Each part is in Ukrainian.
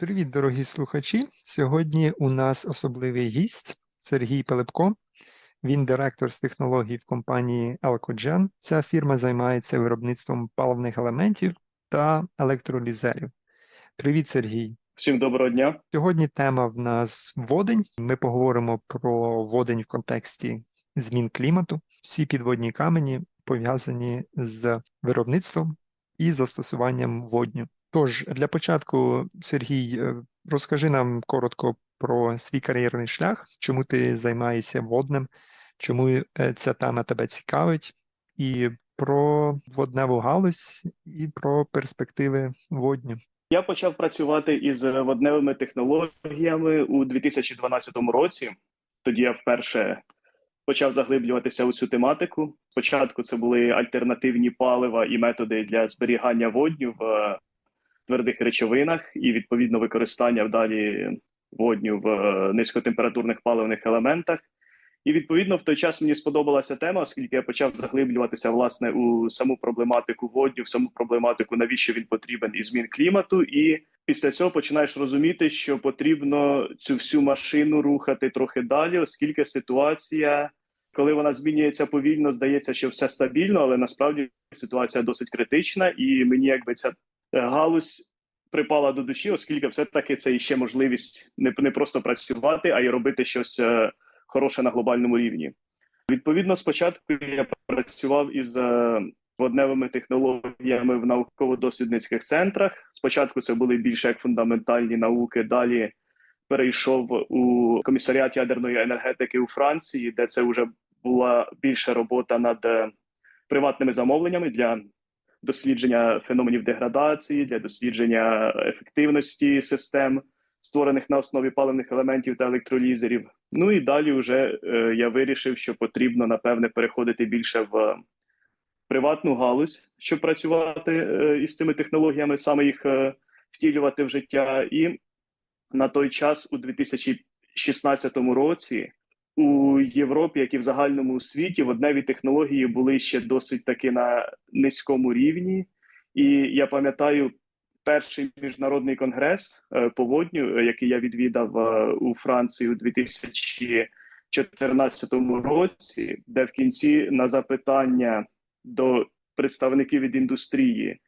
Привіт, дорогі слухачі. Сьогодні у нас особливий гість Сергій Пилипко. Він директор з технологій в компанії Alcogen. Ця фірма займається виробництвом паливних елементів та електролізерів. Привіт, Сергій. Всім доброго дня. Сьогодні тема в нас водень. Ми поговоримо про водень в контексті змін клімату. Всі підводні камені пов'язані з виробництвом і застосуванням водню. Тож, для початку, Сергій, е, розкажи нам коротко про свій кар'єрний шлях, чому ти займаєшся водним, чому е, ця тема тебе цікавить, і про водневу галузь, і про перспективи водню. Я почав працювати із водневими технологіями у 2012 році. Тоді я вперше почав заглиблюватися у цю тематику. Спочатку це були альтернативні палива і методи для зберігання водню в е, твердих речовинах, і відповідно використання вдалі водню в е, низькотемпературних паливних елементах. І відповідно в той час мені сподобалася тема, оскільки я почав заглиблюватися власне у саму проблематику водню, в саму проблематику, навіщо він потрібен і змін клімату. І після цього починаєш розуміти, що потрібно цю всю машину рухати трохи далі, оскільки ситуація, коли вона змінюється повільно, здається, що все стабільно, але насправді ситуація досить критична, і мені якби ця е, галузь припала до душі, оскільки все таки це іще можливість не, не просто працювати, а й робити щось. е, хороше на глобальному рівні. Відповідно, спочатку я працював із е, водневими технологіями в науково-дослідницьких центрах. Спочатку це були більше як фундаментальні науки. Далі перейшов у комісаріат ядерної енергетики у Франції, де це вже була більша робота над е, приватними замовленнями для дослідження феноменів деградації, для дослідження ефективності систем створених на основі паливних елементів та електролізерів. Ну і далі вже е, я вирішив, що потрібно напевне переходити більше в приватну галузь, щоб працювати е, із цими технологіями, саме їх е, втілювати в життя. І на той час, у 2016 році, у Європі, як і в загальному світі, водневі технології були ще досить таки на низькому рівні. І я пам'ятаю, перший міжнародний конгрес е, по водню, е, який я відвідав е, у Франції у 2014 році, де в кінці на запитання до представників від індустрії.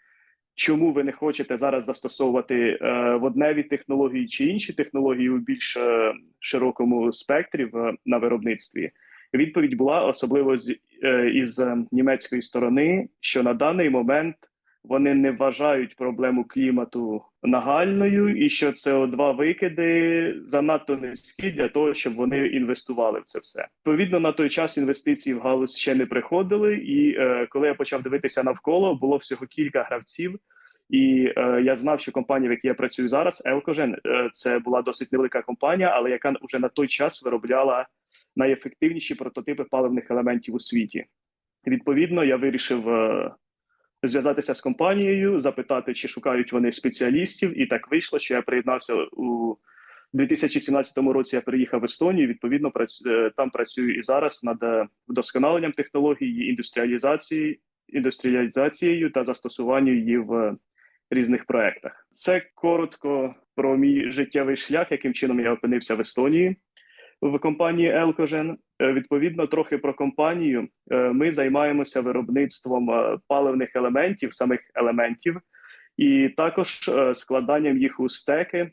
Чому ви не хочете зараз застосовувати е, водневі технології чи інші технології у більш е, широкому спектрі в, на виробництві? Відповідь була особливо з е, із німецької сторони, що на даний момент вони не вважають проблему клімату нагальною, і що СО2 викиди занадто низькі для того, щоб вони інвестували в це все. Відповідно, на той час інвестиції в галузь ще не приходили. І е, коли я почав дивитися навколо, було всього кілька гравців. І е, я знав, що компанія, в якій я працюю зараз, Елкожен, це була досить невелика компанія, але яка вже на той час виробляла найефективніші прототипи паливних елементів у світі. Відповідно, я вирішив е, зв'язатися з компанією, запитати, чи шукають вони спеціалістів, і так вийшло, що я приєднався у 2017 році. Я приїхав в Естонію. Відповідно, е, там працюю і зараз над е, вдосконаленням технології, індустріалізації, індустріалізацією та застосуванням її в різних проектах. Це коротко про мій життєвий шлях, яким чином я опинився в Естонії в компанії Елкожен. Відповідно, трохи про компанію. Е, ми займаємося виробництвом е, паливних елементів, самих елементів, і також е, складанням їх у стеки,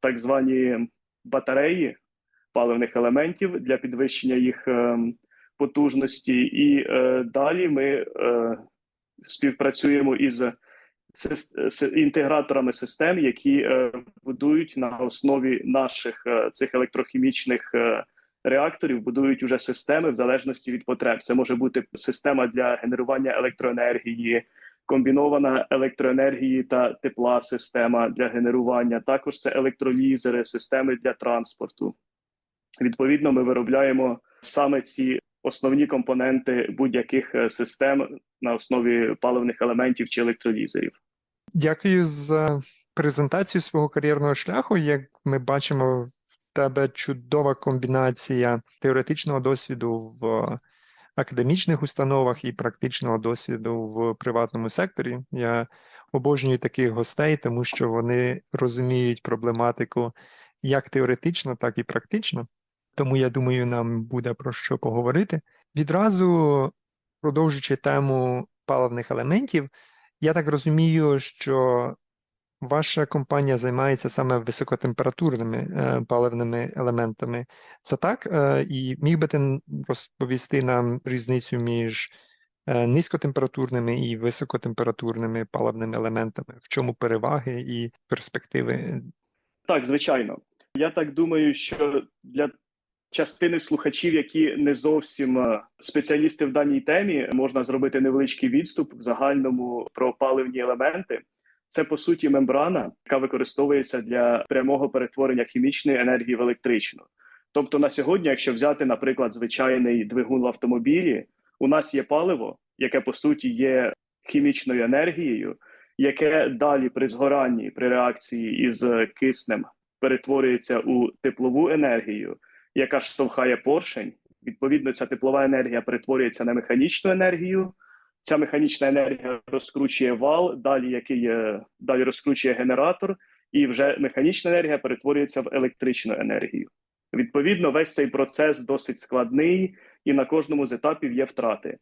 так звані батареї паливних елементів для підвищення їх потужності. І далі ми співпрацюємо із інтеграторами систем, які е, будують на основі наших е, цих електрохімічних е, реакторів, будують уже системи в залежності від потреб. Це може бути система для генерування електроенергії, комбінована електроенергії та тепла система для генерування. Також це електролізери, системи для транспорту. Відповідно, ми виробляємо саме ці основні компоненти будь-яких систем на основі паливних елементів чи електролізерів. Дякую за презентацію свого кар'єрного шляху. Як ми бачимо, тебе чудова комбінація теоретичного досвіду в академічних установах і практичного досвіду в приватному секторі. Я обожнюю таких гостей, тому що вони розуміють проблематику як теоретично, так і практично. Тому я думаю, нам буде про що поговорити. Відразу продовжуючи тему паливних елементів, я так розумію, що ваша компанія займається саме високотемпературними е, паливними елементами. Це так? Е, і міг би ти розповісти нам різницю між е, низькотемпературними і високотемпературними паливними елементами? В чому переваги і перспективи? Так, звичайно. Я так думаю, що для частини слухачів, які не зовсім спеціалісти в даній темі, можна зробити невеличкий відступ в загальному про паливні елементи. Це по суті мембрана, яка використовується для прямого перетворення хімічної енергії в електричну. Тобто, на сьогодні, якщо взяти, наприклад, звичайний двигун в автомобілі, у нас є паливо, яке по суті є хімічною енергією, яке далі при згоранні при реакції із киснем перетворюється у теплову енергію, яка штовхає поршень. Відповідно, ця теплова енергія перетворюється на механічну енергію. Ця механічна енергія розкручує вал, далі який далі розкручує генератор, і вже механічна енергія перетворюється в електричну енергію. Відповідно, весь цей процес досить складний, і на кожному з етапів є втрати.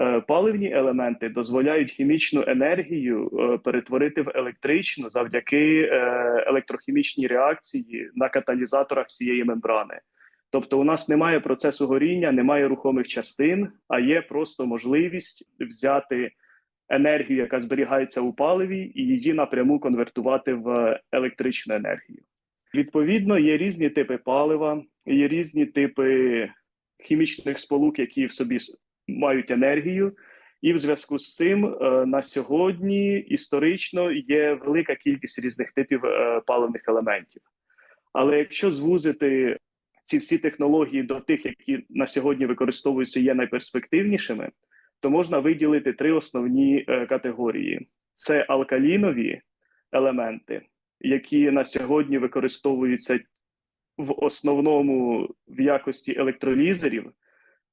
Е, паливні елементи дозволяють хімічну енергію е, перетворити в електричну завдяки е, електрохімічній реакції на каталізаторах цієї мембрани. Тобто, у нас немає процесу горіння, немає рухомих частин, а є просто можливість взяти енергію, яка зберігається у паливі, і її напряму конвертувати в електричну енергію. Відповідно, є різні типи палива, є різні типи хімічних сполук, які в собі мають енергію. І в зв'язку з цим е, на сьогодні історично є велика кількість різних типів е, паливних елементів. Але якщо звузити ці всі технології до тих, які на сьогодні використовуються, є найперспективнішими, то можна виділити три основні е, категорії: це алкалінові елементи, які на сьогодні використовуються в основному в якості електролізерів.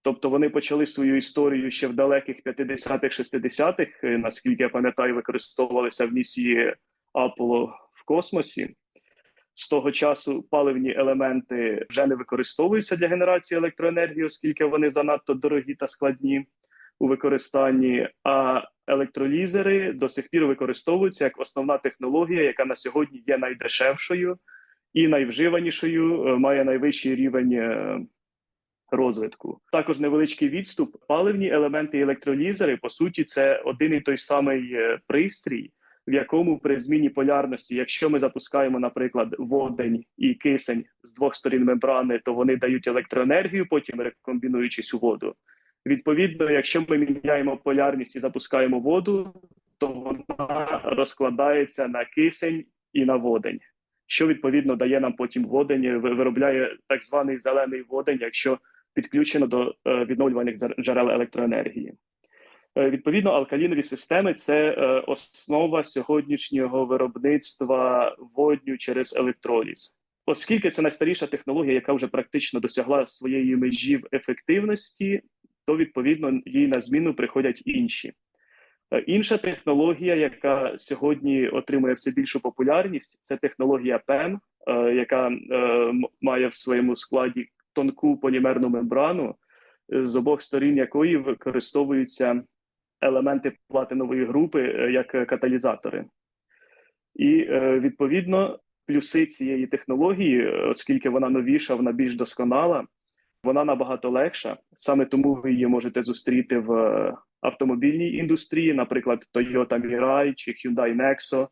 Тобто вони почали свою історію ще в далеких 50-х, 60-х, е, наскільки я пам'ятаю, використовувалися в місії Аполло в космосі. З того часу паливні елементи вже не використовуються для генерації електроенергії, оскільки вони занадто дорогі та складні у використанні. А електролізери до сих пір використовуються як основна технологія, яка на сьогодні є найдешевшою і найвживанішою, е, має найвищий рівень е, розвитку. Також невеличкий відступ. Паливні елементи і електролізери по суті це один і той самий е, пристрій, в якому при зміні полярності, якщо ми запускаємо, наприклад, водень і кисень з двох сторін мембрани, то вони дають електроенергію, потім рекомбінуючись у воду. Відповідно, якщо ми міняємо полярність і запускаємо воду, то вона розкладається на кисень і на водень, що відповідно дає нам потім водень, виробляє так званий зелений водень, якщо підключено до е, відновлювальних джерел електроенергії. Е, відповідно, алкалінові системи це е, основа сьогоднішнього виробництва водню через електроліз. Оскільки це найстаріша технологія, яка вже практично досягла своєї межі в ефективності, то відповідно їй на зміну приходять інші. Інша технологія, яка сьогодні отримує все більшу популярність, це технологія ПЕМ, яка має в своєму складі тонку полімерну мембрану, е, з обох сторін якої використовуються елементи платинової групи е, як каталізатори. І е, відповідно плюси цієї технології, оскільки вона новіша, вона більш досконала, вона набагато легша. Саме тому ви її можете зустріти в автомобільній індустрії, наприклад, Toyota Mirai чи Hyundai Nexo.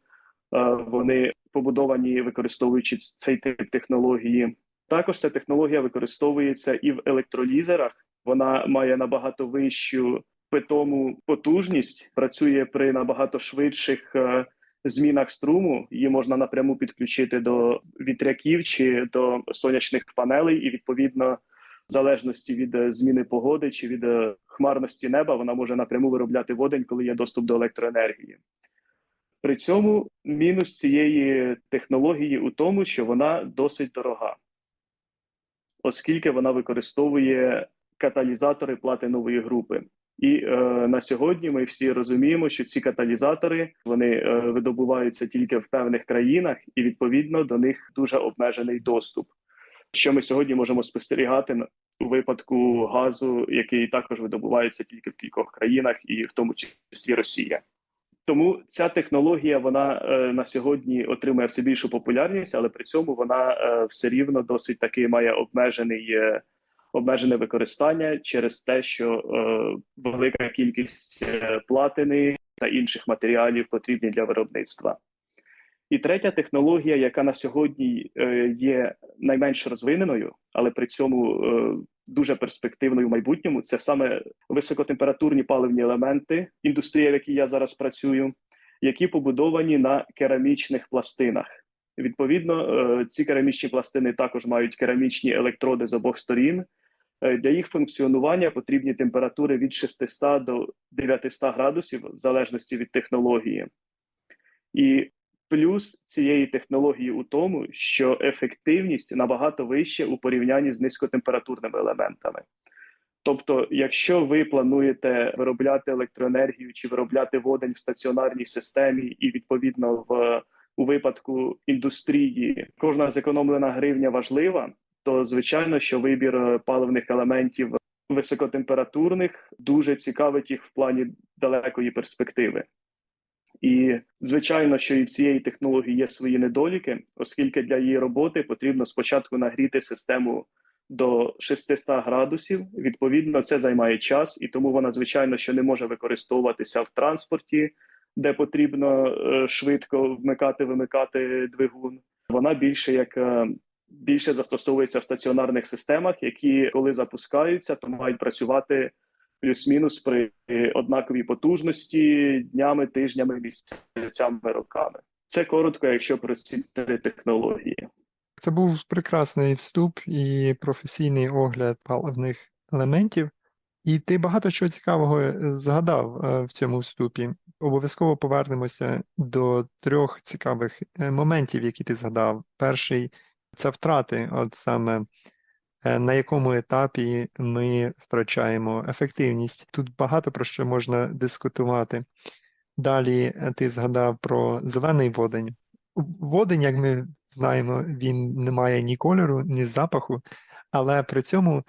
Вони побудовані використовуючи цей тип технології. Також ця технологія використовується і в електролізерах. Вона має набагато вищу питому потужність, працює при набагато швидших е, змінах струму. Її можна напряму підключити до вітряків чи до сонячних панелей, і відповідно, в залежності від е, зміни погоди чи від е, хмарності неба, вона може напряму виробляти водень, коли є доступ до електроенергії. При цьому мінус цієї технології у тому, що вона досить дорога оскільки вона використовує каталізатори платинової групи. І е, на сьогодні ми всі розуміємо, що ці каталізатори вони е, видобуваються тільки в певних країнах, і відповідно до них дуже обмежений доступ. Що ми сьогодні можемо спостерігати у випадку газу, який також видобувається тільки в кількох країнах, і в тому числі Росія. Тому ця технологія вона е, на сьогодні отримує все більшу популярність, але при цьому вона е, все рівно досить таки має обмежений е, обмежене використання через те, що е, велика кількість е, платини та інших матеріалів потрібні для виробництва. І третя технологія, яка на сьогодні е, є найменш розвиненою, але при цьому дуже перспективною в майбутньому, це саме високотемпературні паливні елементи, індустрія, в якій я зараз працюю, які побудовані на керамічних пластинах. Відповідно, ці керамічні пластини також мають керамічні електроди з обох сторін. Е, Для їх функціонування потрібні температури від 600 до 900 градусів, в залежності від технології. І плюс цієї технології у тому, що ефективність набагато вища у порівнянні з низькотемпературними елементами. Тобто, якщо ви плануєте виробляти електроенергію чи виробляти водень в стаціонарній системі, і відповідно в у випадку індустрії кожна зекономлена гривня важлива, то звичайно, що вибір е, паливних елементів високотемпературних дуже цікавить їх в плані далекої перспективи. І звичайно, що і в цієї технології є свої недоліки, оскільки для її роботи потрібно спочатку нагріти систему до 600 градусів. Відповідно, це займає час, і тому вона, звичайно, що не може використовуватися в транспорті, де потрібно е, швидко вмикати, вимикати двигун. Вона більше як е, більше застосовується в стаціонарних системах, які коли запускаються, то мають працювати плюс-мінус при однаковій потужності днями, тижнями, місяцями, роками. Це коротко, якщо про ці три технології. Це був прекрасний вступ і професійний огляд паливних елементів. І ти багато чого цікавого е, згадав е, в цьому вступі. Обов'язково повернемося до трьох цікавих е, моментів, які ти згадав. Перший це втрати, от саме е, на якому етапі ми втрачаємо ефективність. Тут багато про що можна дискутувати. Далі е, ти згадав про зелений водень. Водень, як ми знаємо, він не має ні кольору, ні запаху, але при цьому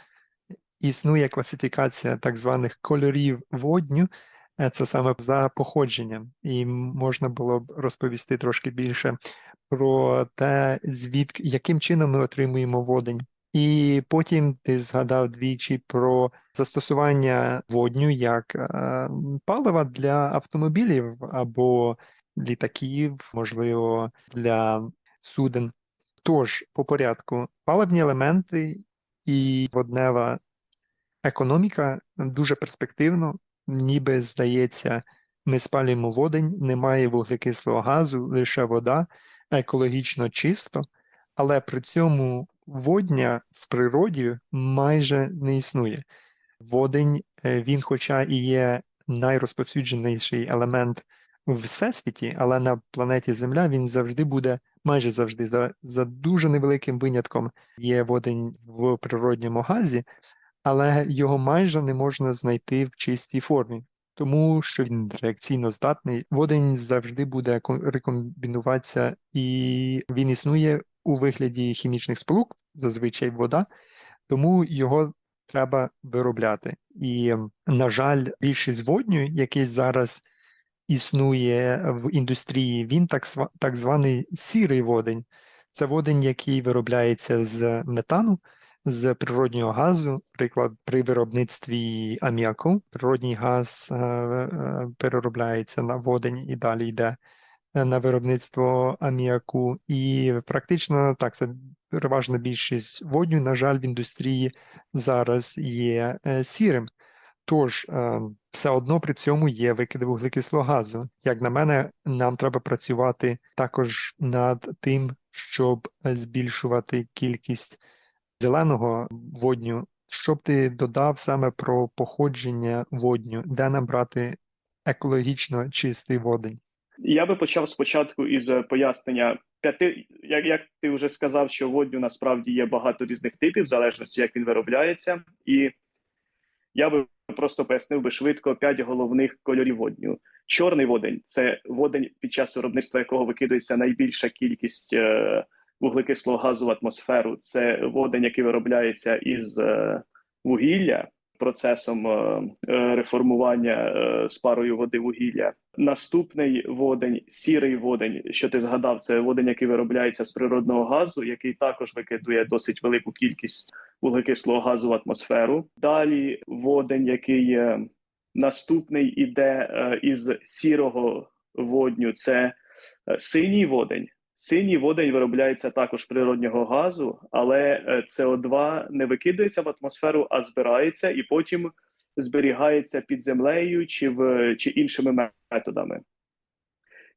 існує класифікація так званих кольорів водню, е, це саме за походженням, і можна було б розповісти трошки більше про те, звідки яким чином ми отримуємо водень. І потім ти згадав двічі про застосування водню як е, палива для автомобілів або літаків, можливо, для суден. Тож, по порядку, паливні елементи і воднева економіка дуже перспективно, ніби здається, ми спалюємо водень, немає вуглекислого газу, лише вода, екологічно чисто, але при цьому водня в природі майже не існує. Водень, е, він, хоча і є найрозповсюдженіший елемент в всесвіті, але на планеті Земля він завжди буде, майже завжди, за, за дуже невеликим винятком є водень в природньому газі, але його майже не можна знайти в чистій формі, тому що він реакційно здатний. Водень завжди буде рекомбінуватися, і він існує у вигляді хімічних сполук, зазвичай вода, тому його треба виробляти. І, на жаль, більшість водню, який зараз існує в індустрії, він так, так званий сірий водень. Це водень, який виробляється з метану, з природнього газу, приклад при виробництві аміаку. Природній газ е, е, переробляється на водень і далі йде е, на виробництво аміаку. І практично так, це переважна більшість водню, на жаль, в індустрії зараз є сірим. Тож, все одно при цьому є викиди вуглекислого газу. Як на мене, нам треба працювати також над тим, щоб збільшувати кількість зеленого водню. Щоб ти додав саме про походження водню, де нам брати екологічно чистий водень? Я би почав спочатку із е, пояснення п'яти. Як, як ти вже сказав, що водню насправді є багато різних типів, в залежності як він виробляється, і Я би просто пояснив би швидко п'ять головних кольорів водню. Чорний водень це водень, під час виробництва якого викидується найбільша кількість е, вуглекислого газу в атмосферу. Це водень, який виробляється із е, вугілля процесом е, е, реформування з парою води вугілля. Наступний водень, сірий водень, що ти згадав, це водень, який виробляється з природного газу, який також викидує досить велику кількість вуглекислого газу в атмосферу. Далі водень, який наступний іде із сірого водню, це синій водень. Синій водень виробляється також природнього газу, але е, СО2 не викидується в атмосферу, а збирається і потім зберігається під землею чи в чи іншими методами.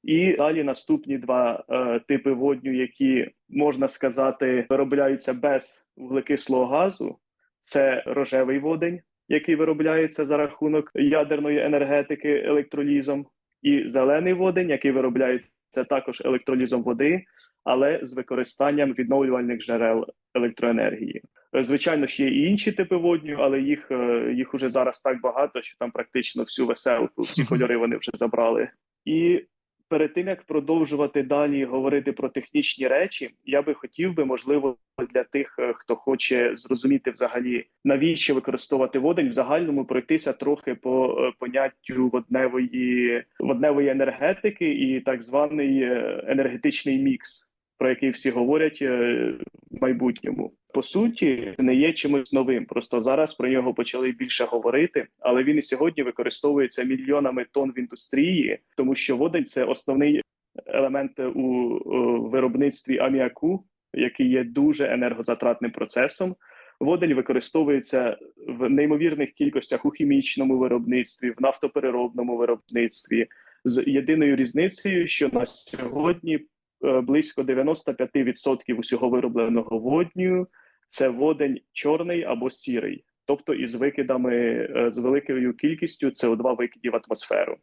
І далі наступні два е, типи водню, які можна сказати виробляються без вуглекислого газу. Це рожевий водень, який виробляється за рахунок ядерної енергетики електролізом, і зелений водень, який виробляється також електролізом води, але з використанням відновлювальних джерел електроенергії. Е, Звичайно, ще є і інші типи водню, але їх е, їх уже зараз так багато, що там практично всю веселку, всі кольори вони вже забрали. І перед тим як продовжувати далі говорити про технічні речі, я би хотів би, можливо, для тих, е, хто хоче зрозуміти взагалі навіщо використовувати водень, в загальному пройтися трохи по е, поняттю водневої водневої енергетики і так званий е, енергетичний мікс, про який всі говорять е, в майбутньому. По суті, це не є чимось новим. Просто зараз про нього почали більше говорити, але він і сьогодні використовується мільйонами тонн в індустрії, тому що водень це основний елемент у, у виробництві аміаку, який є дуже енергозатратним процесом. Водень використовується в неймовірних кількостях у хімічному виробництві, в нафтопереробному виробництві, з єдиною різницею, що на сьогодні е, близько 95% усього виробленого водню це водень чорний або сірий, тобто із викидами е, з великою кількістю СО2 викидів в атмосферу.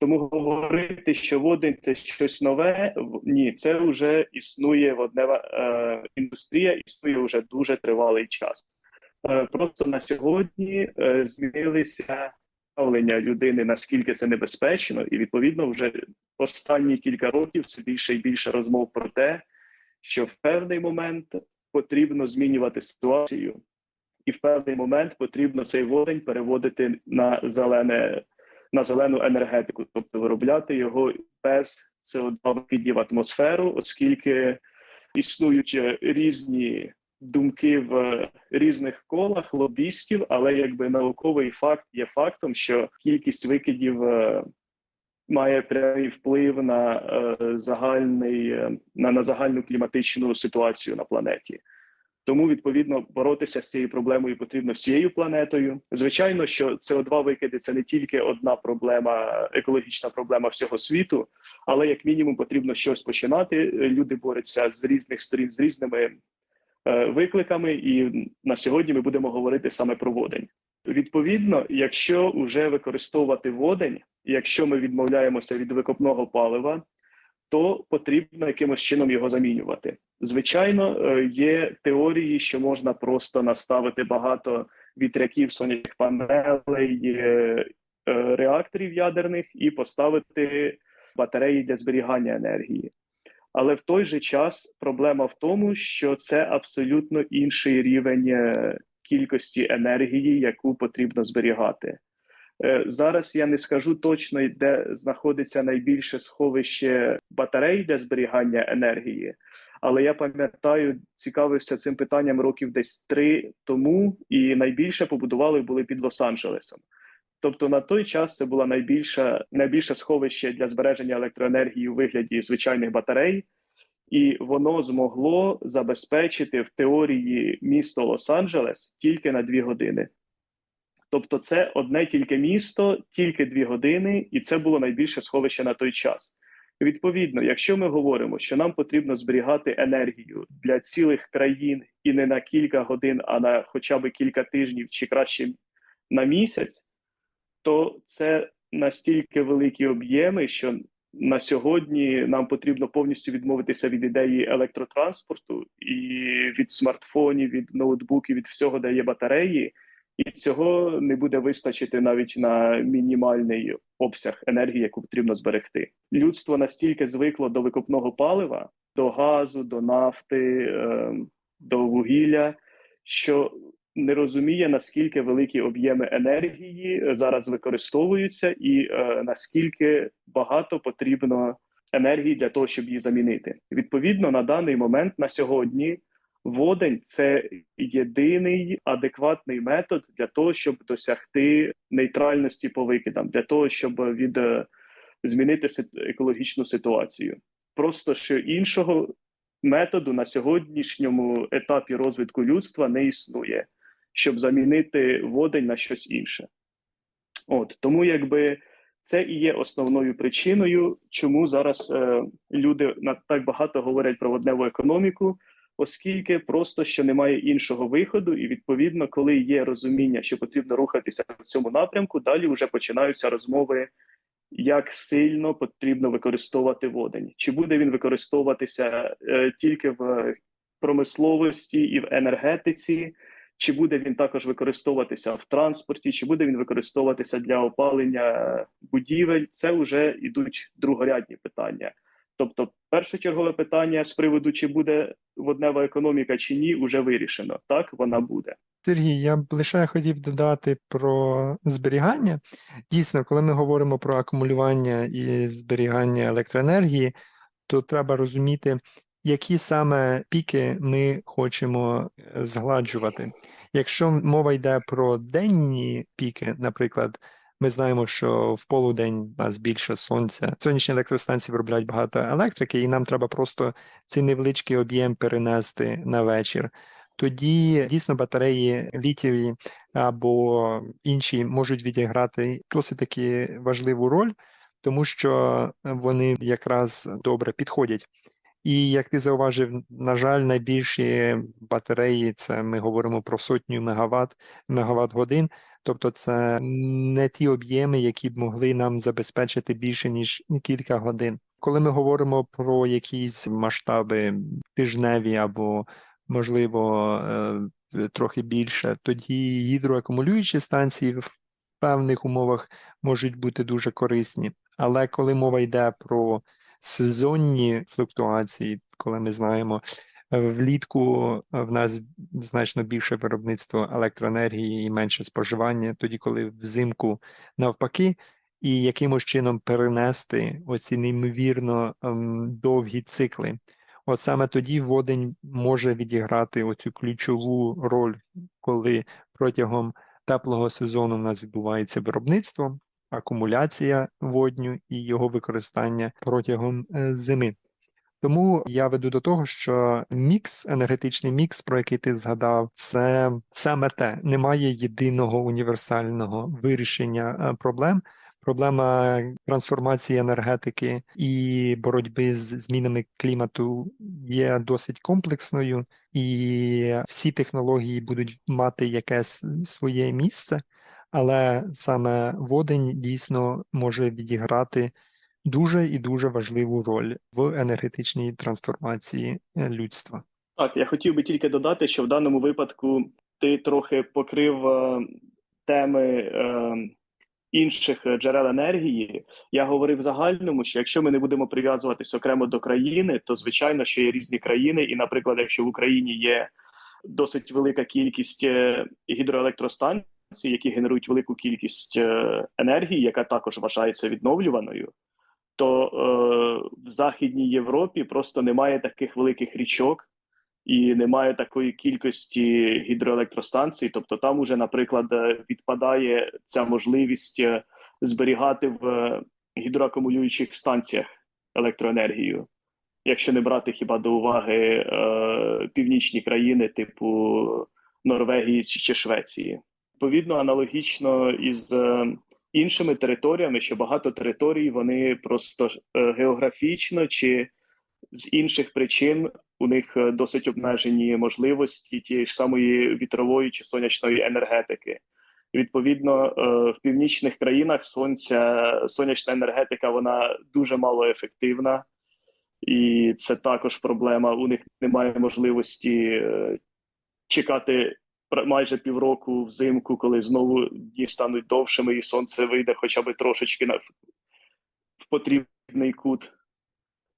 Тому говорити, що водень це щось нове, ні, це вже існує воднева е, індустрія, існує вже дуже тривалий час. Е, просто на сьогодні е, змінилися ставлення людини, наскільки це небезпечно, і відповідно вже останні кілька років все більше і більше розмов про те, що в певний момент потрібно змінювати ситуацію, і в певний момент потрібно цей водень переводити на зелене на зелену енергетику, тобто виробляти його без СО2 викидів в атмосферу, оскільки існують різні думки в різних колах лобістів, але якби науковий факт є фактом, що кількість викидів е, має прямий вплив на е, загальний е, на, на загальну кліматичну ситуацію на планеті. Тому відповідно боротися з цією проблемою потрібно всією планетою. Звичайно, що СО2 викиди це не тільки одна проблема, екологічна проблема всього світу, але як мінімум потрібно щось починати. Люди борються з різних сторін з різними е, викликами, і на сьогодні ми будемо говорити саме про водень. Відповідно, якщо вже використовувати водень, якщо ми відмовляємося від викопного палива, то потрібно якимось чином його замінювати. Звичайно, е, є теорії, що можна просто наставити багато вітряків сонячних панелей, е, е, реакторів ядерних і поставити батареї для зберігання енергії. Але в той же час проблема в тому, що це абсолютно інший рівень е, кількості енергії, яку потрібно зберігати. Е, Зараз я не скажу точно, де знаходиться найбільше сховище батарей для зберігання енергії, але я пам'ятаю, цікавився цим питанням років десь три тому, і найбільше побудували були під Лос-Анджелесом. Тобто на той час це було найбільше, найбільше сховище для збереження електроенергії у вигляді звичайних батарей, і воно змогло забезпечити в теорії місто Лос-Анджелес тільки на дві години. Тобто, це одне тільки місто, тільки дві години, і це було найбільше сховище на той час. Відповідно, якщо ми говоримо, що нам потрібно зберігати енергію для цілих країн і не на кілька годин, а на хоча б кілька тижнів чи краще на місяць, то це настільки великі об'єми, що на сьогодні нам потрібно повністю відмовитися від ідеї електротранспорту і від смартфонів, від ноутбуків, від всього, де є батареї, і цього не буде вистачити навіть на мінімальний обсяг енергії, яку потрібно зберегти. Людство настільки звикло до викопного палива, до газу, до нафти, е, до вугілля, що не розуміє наскільки великі об'єми енергії зараз використовуються, і е, наскільки багато потрібно енергії для того, щоб її замінити. Відповідно, на даний момент на сьогодні водень це єдиний адекватний метод для того, щоб досягти нейтральності по викидам, для того, щоб від е, змінити екологічну ситуацію. Просто що іншого методу на сьогоднішньому етапі розвитку людства не існує, щоб замінити водень на щось інше. От тому, якби це і є основною причиною, чому зараз е, люди на так багато говорять про водневу економіку, оскільки просто що немає іншого виходу, і відповідно, коли є розуміння, що потрібно рухатися в цьому напрямку, далі вже починаються розмови, як сильно потрібно використовувати водень. Чи буде він використовуватися е, тільки в промисловості і в енергетиці, чи буде він також використовуватися в транспорті, чи буде він використовуватися для опалення будівель, це вже йдуть другорядні питання. Тобто, першочергове питання з приводу, чи буде воднева економіка чи ні, вже вирішено. Так вона буде. Сергій, я б лише хотів додати про зберігання. Дійсно, коли ми говоримо про акумулювання і зберігання електроенергії, то треба розуміти, які саме піки ми хочемо е, згладжувати. Якщо мова йде про денні піки, наприклад, ми знаємо, що в полудень у нас більше сонця. Сонячні електростанції виробляють багато електрики, і нам треба просто цей невеличкий об'єм перенести на вечір. Тоді дійсно батареї літієві або інші можуть відіграти досить таки важливу роль, тому що вони якраз добре підходять. І як ти зауважив, на жаль, найбільші батареї це ми говоримо про сотню мегаватт, мегаватт годин. Тобто це не ті об'єми, які б могли нам забезпечити більше ніж кілька годин. Коли ми говоримо про якісь масштаби тижневі або можливо е, трохи більше, тоді гідроакумулюючі станції в певних умовах можуть бути дуже корисні. Але коли мова йде про сезонні флуктуації, коли ми знаємо, е, влітку е, в нас значно більше виробництво електроенергії і менше споживання, тоді коли взимку навпаки, і якимось чином перенести оці неймовірно ем, довгі цикли. От саме тоді водень може відіграти оцю ключову роль, коли протягом теплого сезону у нас відбувається виробництво, акумуляція водню і його використання протягом е, зими. Тому я веду до того, що мікс, енергетичний мікс, про який ти згадав, це саме те. Немає єдиного універсального вирішення е, проблем. Проблема трансформації енергетики і боротьби з змінами клімату є досить комплексною, і всі технології будуть мати якесь своє місце, але саме водень дійсно може відіграти дуже і дуже важливу роль в енергетичній трансформації е, людства. Так, я хотів би тільки додати, що в даному випадку ти трохи покрив е, теми е, інших джерел енергії. Я говорив загальному, що якщо ми не будемо прив'язуватись окремо до країни, то звичайно, що є різні країни, і, наприклад, якщо в Україні є досить велика кількість гідроелектростанцій, які генерують велику кількість е, енергії, яка також вважається відновлюваною, то е, в Західній Європі просто немає таких великих річок і немає такої кількості гідроелектростанцій. Тобто, там уже, наприклад, е, відпадає ця можливість е, зберігати в гідроакумулюючих станціях електроенергію, якщо не брати хіба до уваги е, північні країни, типу Норвегії чи Швеції. Відповідно, аналогічно із е, іншими територіями, що багато територій вони просто е, географічно чи з інших причин у них е, досить обмежені можливості тієї ж самої вітрової чи сонячної енергетики. Відповідно, в північних країнах сонця сонячна енергетика вона дуже мало ефективна, і це також проблема. У них немає можливості чекати майже півроку взимку, коли знову дні стануть довшими, і сонце вийде хоча б трошечки на в потрібний кут.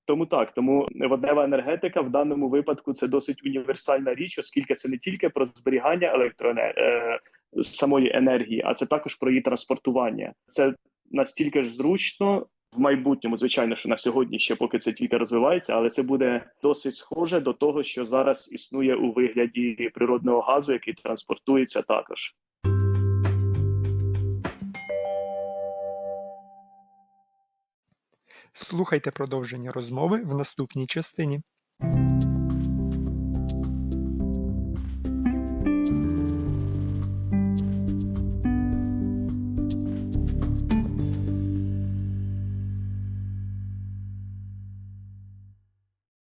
Тому так, тому воднева енергетика в даному випадку це досить універсальна річ, оскільки це не тільки про зберігання електроенер... е, самої енергії, а це також про її транспортування. Це настільки ж зручно в майбутньому, звичайно, що на сьогодні ще поки це тільки розвивається, але це буде досить схоже до того, що зараз існує у вигляді природного газу, який транспортується також. Слухайте продовження розмови в наступній частині.